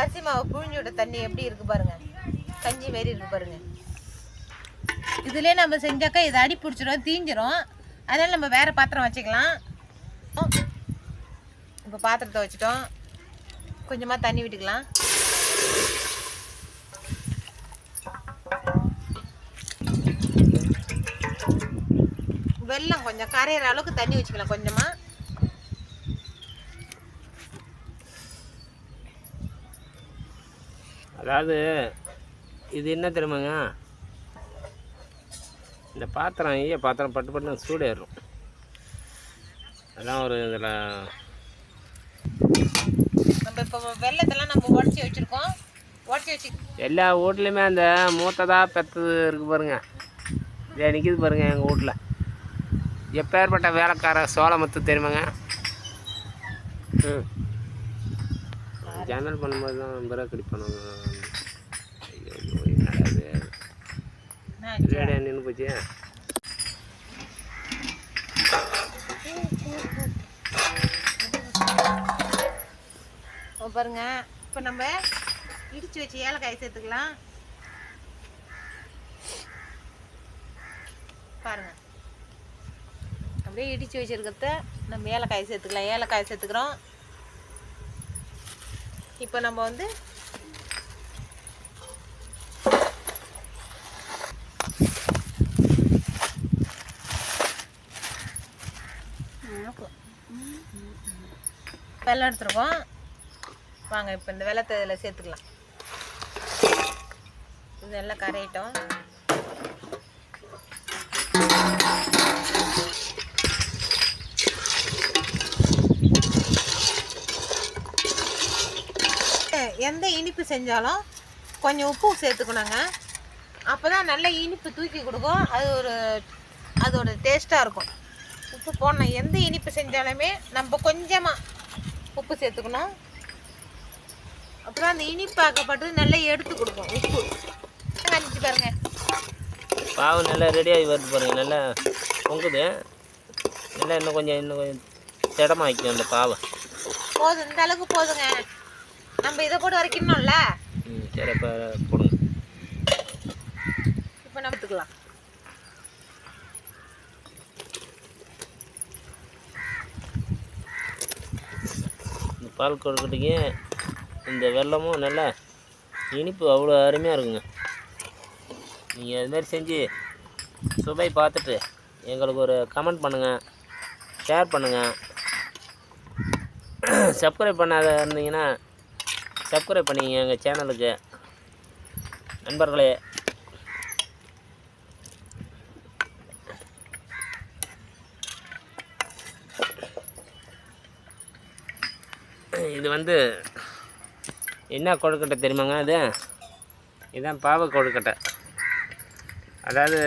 அரிசி மாவு புழிஞ்சு விட்ட தண்ணி எப்படி இருக்கு பாருங்க. கஞ்சி மாரி இருக்கு பாருங்க. இதுலேயே நம்ம செஞ்சாக்கா இது அடி பிடிச்சிரும் தீஞ்சிரும். அதனால நம்ம வேற பாத்திரம் வச்சுக்கலாம். இப்போ பாத்திரத்தை வச்சுட்டோம். கொஞ்சமாக தண்ணி விட்டுக்கலாம். வெள்ளம் கொஞ்சம் கரையிற அளவுக்கு தண்ணி வச்சுக்கலாம் கொஞ்சமாக அதாவது இது என்ன தெரியுமாங்க? இந்த பாத்திரம் ஈய பாத்திரம் பட்டு பட்டு சூடேறும். அதான் ஒரு இதில் நம்ம இப்போ வெள்ளத்தெல்லாம் நம்ம உடச்சி வச்சுருக்கோம். உடச்சி வச்சு எல்லா வீட்லேயுமே அந்த மூத்ததாக பெற்றது இருக்குது பாருங்க. இதே நிற்கிது பாருங்க எங்கள் வீட்டில் எப்பேற்பட்ட வேலைக்கார சோளமுத்து தெரியுமாங்க? ம். ஜன்னல் பண்ணும்போது தான் பிரேக் அடி பண்ணுவாங்க. ஐயோ ஐயோ, என்னடா இது? ரேடியோ நின்று போச்சு. பாருங்க. இப்போ நம்ம இடிச்சு வச்சு ஏலக்காய் சேர்த்துக்கலாம். பாருங்க. அப்படியே இடிச்சு வச்சிருக்கிறத நம்ம ஏலக்காய் சேர்த்துக்கலாம். ஏலக்காய் சேர்த்துக்கிறோம். இப்போ நம்ம வந்து வெள்ளம் எடுத்துருக்கோம். வாங்க இப்போ இந்த வெள்ளத்தை இதில் சேர்த்துக்கலாம். இது எல்லாம் கரையிட்டோம். எந்த இனிப்பு செஞ்சாலும் கொஞ்சம் உப்பு சேர்த்துக்கணுங்க. அப்போ தான் நல்ல இனிப்பு தூக்கி கொடுக்கும். அது ஒரு அதோட டேஸ்ட்டாக இருக்கும். உப்பு போடணும். எந்த இனிப்பு செஞ்சாலுமே நம்ம கொஞ்சமாக உப்பு சேர்த்துக்கணும். அப்புறம் அந்த இனிப்பாக்கப்பட்டு நல்லா எடுத்து கொடுக்கும் உப்பு. காமிச்சு பாருங்க. பாவு நல்லா ரெடியாகி வருது பாருங்க. நல்லா பொங்குது. நல்லா இன்னும் கொஞ்சம் இன்னும் கொஞ்சம் திடமாக்கணும் அந்த பாவை. போதும். இந்த அளவுக்கு போதுங்க. நம்ம இதை போட்டு வரைக்கணும்ல சரி இப்போ போடுங்க. இப்போ நம்ம எடுத்துக்கலாம். இந்த பால் கொழுக்கட்டைக்கு இந்த வெல்லமும் நல்லா இனிப்பு அவ்வளோ அருமையாக இருக்குங்க. நீங்கள் இதுமாரி செஞ்சு சுவை பார்த்துட்டு எங்களுக்கு ஒரு கமெண்ட் பண்ணுங்கள் ஷேர் பண்ணுங்கள் சப்ஸ்கிரைப் பண்ணாத இருந்தீங்கன்னா சப்ஸ்கிரைப் பண்ணிங்க எங்கள் சேனலுக்கு நண்பர்களே. இது வந்து என்ன கொழுக்கட்டை தெரியுமாங்க அது? இதுதான் பாவ கொழுக்கட்டை. அதாவது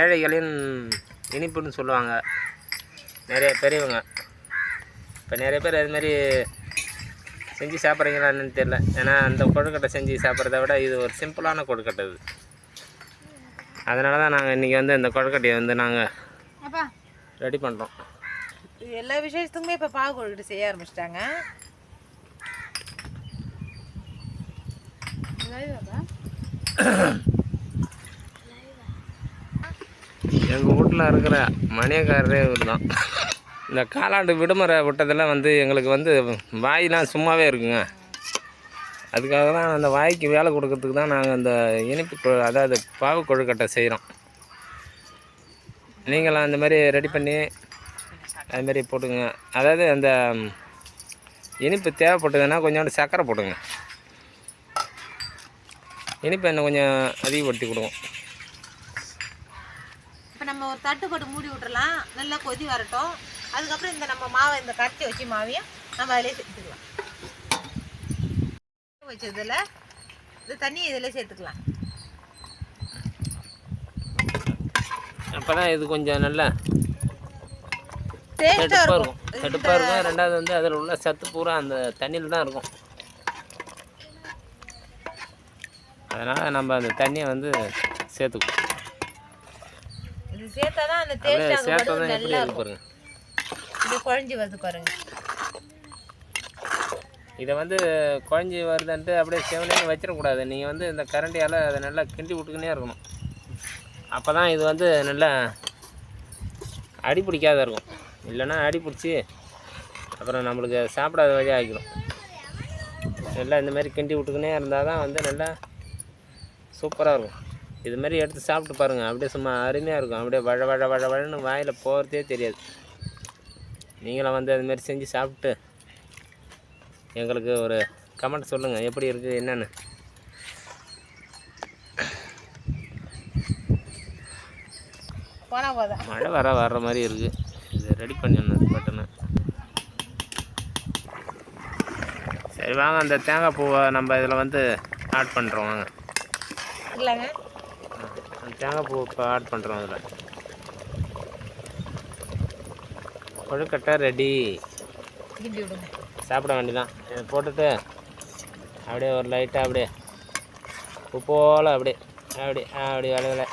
ஏழைகளின் இனிப்புன்னு சொல்லுவாங்க. நிறைய பெரியவங்க. இப்போ நிறைய பேர் அது மாதிரி செஞ்சு சாப்பிட்றீங்களா என்னன்னு தெரியல. ஏன்னா அந்த கொழுக்கட்டை செஞ்சு சாப்பிட்றத விட இது ஒரு சிம்பிளான கொழுக்கட்டை இது. அதனால தான் நாங்கள் இன்றைக்கி வந்து இந்த கொழுக்கட்டையை வந்து நாங்கள் ரெடி பண்ணுறோம் எல்லா விசேஷத்துக்குமே இப்போ பாவு கொழுக்கட்டை செய்ய ஆரம்பிச்சிட்டாங்க. எங்கள் வீட்டில் இருக்கிற மணியக்காரரே இவர் தான் இந்த காலாண்டு விடுமுறை விட்டதெல்லாம் வந்து எங்களுக்கு வந்து வாயெலாம் சும்மாவே இருக்குங்க. அதுக்காக தான் அந்த வாய்க்கு வேலை கொடுக்கறதுக்கு தான் நாங்கள் இந்த இனிப்பு அதாவது பாவு கொழுக்கட்டை செய்கிறோம் நீங்களும் அந்த மாதிரி ரெடி பண்ணி அதுமாரி போட்டுங்க அதாவது அந்த இனிப்பு தேவைப்பட்டதுன்னா கொஞ்சோண்டு சர்க்கரை போட்டுங்க இனிப்பு என்ன கொஞ்சம் அதிகப்படுத்தி கொடுங்க. இப்போ நம்ம ஒரு தட்டுப்பட்டு மூடி விட்டுறலாம். நல்லா கொதி வரட்டும். அதுக்கப்புறம் இந்த நம்ம மாவை இந்த கரைச்சி வச்சு மாவையும் நம்ம அதிலே சேர்த்துக்கலாம். வச்சதில் இந்த தண்ணி இதில் சேர்த்துக்கலாம். அப்போ தான் இது கொஞ்சம் நல்லா தடுப்பாக இருக்கும். தடுப்பாக இருக்கும். ரெண்டாவது வந்து அதில் உள்ள சத்து பூரா அந்த தண்ணியில் தான் இருக்கும். அதனால் நம்ம அந்த தண்ணியை வந்து சேர்த்துக்குவோம் இது சேர்த்தா தான் அந்த சேர்த்தா தான் எப்படி இருக்கு இருக்கும். பாருங்க குழஞ்சி வருது பாருங்க. இதை வந்து குழஞ்சி வருதுன்ட்டு அப்படியே செவனே வச்சிடக்கூடாது. நீங்கள் வந்து இந்த கரண்டியால் அதை நல்லா கிண்டி விட்டுக்கினே இருக்கணும். அப்போ தான் இது வந்து நல்லா அடி பிடிக்காத இருக்கும். இல்லைன்னா அடி பிடிச்சி அப்புறம் நம்மளுக்கு சாப்பிடாத வழி ஆகிடும். நல்லா இந்தமாதிரி கிண்டி விட்டுக்கினே இருந்தால் தான் வந்து நல்லா சூப்பராக இருக்கும். இது மாதிரி எடுத்து சாப்பிட்டு பாருங்கள் அப்படியே சும்மா அருமையாக இருக்கும். அப்படியே வழ வழ வழ வழன்னு வாயில் போகிறதே தெரியாது. நீங்களும் வந்து அது மாதிரி செஞ்சு சாப்பிட்டு எங்களுக்கு ஒரு கமெண்ட் சொல்லுங்கள் எப்படி இருக்குது என்னென்னு. மழை வர வர்ற மாதிரி இருக்குது இது ரெடி பண்ணிடணும் பட்டுன்னு சரி வாங்க. அந்த தேங்காய் பூவை நம்ம இதில் வந்து ஆட் பண்ணுறோம் வாங்க. இல்லைங்க. அந்த தேங்காய் பூவை இப்போ ஆட் பண்ணுறோம் அதில் கொழுக்கட்டை ரெடி சாப்பிட வேண்டியதான் போட்டுட்டு அப்படியே ஒரு லைட்டாக அப்படியே உப்பு போல் அப்படியே அப்படி அப்படி விளைவில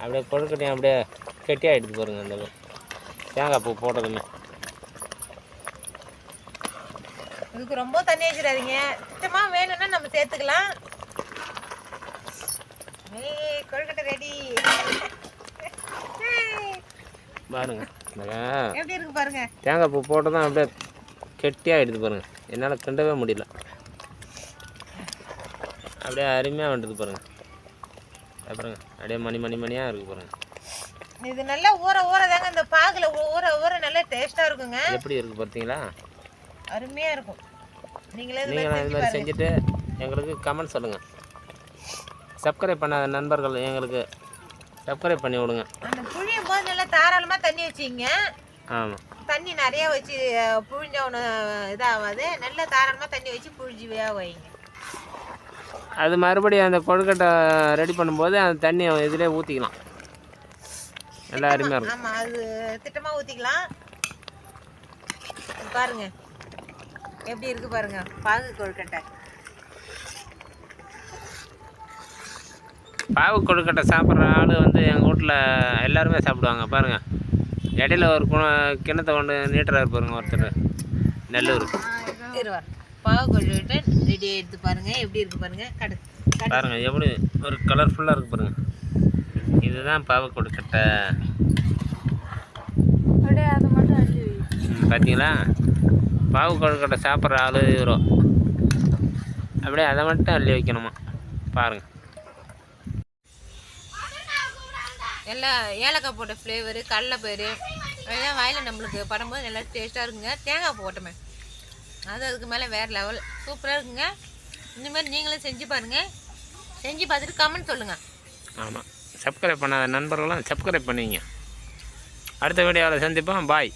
அப்படியே கொழுக்கட்டையும் அப்படியே கெட்டியாகிடுது பாருங்க அந்த தேங்காய் பூ போட்டதுமே. இதுக்கு ரொம்ப தண்ணி வச்சிடாதீங்க. சுத்தமாக வேணும்னா நம்ம சேர்த்துக்கலாம். கொழுக்கட்டை ரெடி பாருங்க. எப்படி இருக்கு பாருங்க? தேங்காய் பூ போட்டதும் அப்படியே கெட்டியாகிடுது பாருங்க. என்னால் கிண்டவே முடியல. அப்படியே அருமையாக வந்துடுது பாருங்க. அப்புறங்க அப்படியே மணி மணி மணியாக இருக்குது பாருங்க. இது நல்லா ஊற ஊற தாங்க இந்த பாகுல ஊற ஊற நல்லா டேஸ்டா இருக்குங்க. எப்படி இருக்குது பார்த்தீங்களா அருமையா இருக்கும். நீங்களே நீங்களும் இது மாதிரி செஞ்சுட்டு எங்களுக்கு கமெண்ட் சொல்லுங்கள் சப்ஸ்கிரைப் பண்ணாத நண்பர்கள் எங்களுக்கு சப்ஸ்கிரைப் பண்ணி விடுங்க. நல்லா தாராளமா தண்ணி வச்சிங்க ஆமாம் தண்ணி நிறைய வச்சு புழிஞ்ச ஒன்று இதாகாது நல்லா தாராளமா தண்ணி வச்சு புழிஞ்சு வேக வைங்க. அது மறுபடியும் அந்த கொழுக்கட்டை ரெடி பண்ணும்போது அந்த தண்ணியை இதிலே ஊற்றிக்கலாம் நல்லா அருமையாக இருக்கும். ஆமா அது திட்டமா ஊத்திக்கலாம். பாருங்க. எப்படி இருக்கு பாருங்க. பாகு கொழுக்கட்டை. பாவு கொழுக்கட்டை சாப்பிட்ற ஆள் வந்து எங்கள் வீட்டில் எல்லாருமே சாப்பிடுவாங்க பாருங்கள் இடையில ஒரு குண கிணத்தை கொண்டு நீட்டுறாரு பாருங்க ஒருத்தர். நெல்லூர். பாகு கொழுக்கட்டை ரெடி எடுத்து பாருங்க. எப்படி இருக்கு பாருங்க? கடு கடு பாருங்கள் எப்படி ஒரு கலர்ஃபுல்லாக இருக்கு பாருங்க. இதுதான் பாவு கொழுக்கட்டை அப்படியே அதை மட்டும் அள்ளி வை. ம், பார்த்தீங்களா பாவு கொழுக்கட்டை சாப்பிட்ற ஆள் இவரோ. அப்படியே அதை மட்டும் அள்ளி வைக்கணுமா? பாருங்கள் எல்லாம் ஏலக்காய் போட்ட ஃப்ளேவரு கடலைப்பயிறு அதெல்லாம் வாயில் நம்மளுக்கு படும்போது நல்லா டேஸ்ட்டாக இருக்குங்க. தேங்காய் போட்டோமே. அது அதுக்கு மேலே வேறு லெவல் சூப்பராக இருக்குங்க. இந்தமாதிரி நீங்களும் செஞ்சு பாருங்கள் செஞ்சு பார்த்துட்டு கமெண்ட் சொல்லுங்கள் ஆமாம் சப்ஸ்கிரைப் பண்ணாத நண்பர்களும் சப்ஸ்கிரைப் பண்ணுவீங்க அடுத்த வீடியோவில் சந்திப்போம். பாய்